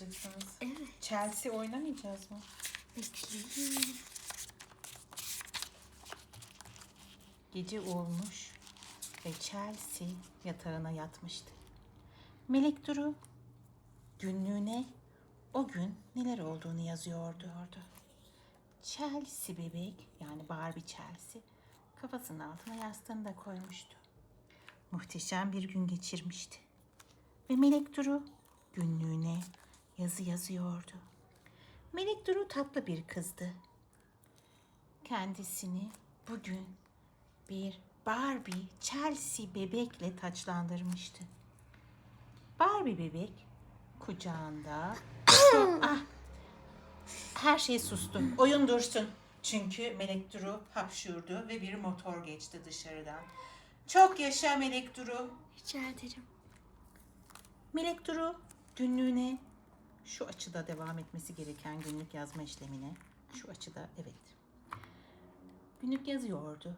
yazacaksınız? Evet. Chelsea oynamayacağız mı? Bekleyin. Gece olmuş ve Chelsea yatağına yatmıştı. Melek Duru günlüğüne o gün neler olduğunu yazıyordu orada. Chelsea bebek yani Barbie Chelsea kafasının altına yastığını da koymuştu. Muhteşem bir gün geçirmişti. Ve Melek Duru günlüğüne yazı yazıyordu. Melek Duru tatlı bir kızdı. Kendisini bugün bir Barbie Chelsea bebekle taçlandırmıştı. Barbie bebek kucağında ah, her şey sustu. Oyun dursun. Çünkü Melek Duru hapşurdu ve bir motor geçti dışarıdan. Çok yaşa Melek Duru. Rica ederim. Melek Duru günlüğüne şu açıda devam etmesi gereken günlük yazma işlemine şu açıda evet. Günlük yazıyordu.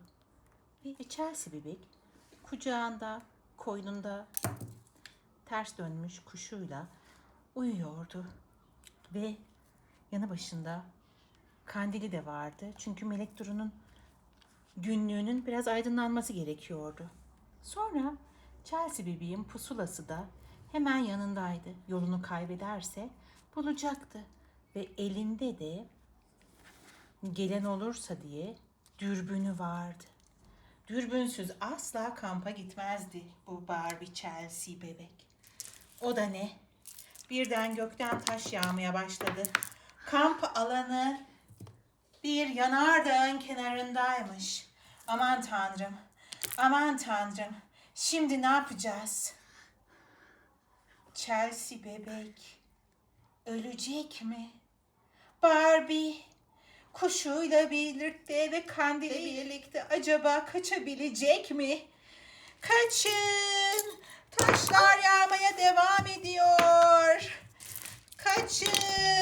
Ve Chelsea bebek kucağında, koynunda ters dönmüş kuşuyla uyuyordu. Ve yanı başında kandili de vardı. Çünkü Melek Duru'nun günlüğünün biraz aydınlanması gerekiyordu. Sonra Chelsea bebeğin pusulası da hemen yanındaydı. Yolunu kaybederse bulacaktı. Ve elinde de gelen olursa diye dürbünü vardı. Dürbünsüz asla kampa gitmezdi bu Barbie Chelsea bebek. O da ne? Birden gökten taş yağmaya başladı. Kamp alanı bir yanardağın kenarındaymış. Aman tanrım, aman tanrım. Şimdi ne yapacağız? Chelsea bebek ölecek mi? Barbie kuşuyla birlikte ve kandili birlikte acaba kaçabilecek mi? Kaçın! Taşlar yağmaya devam ediyor. Kaçın!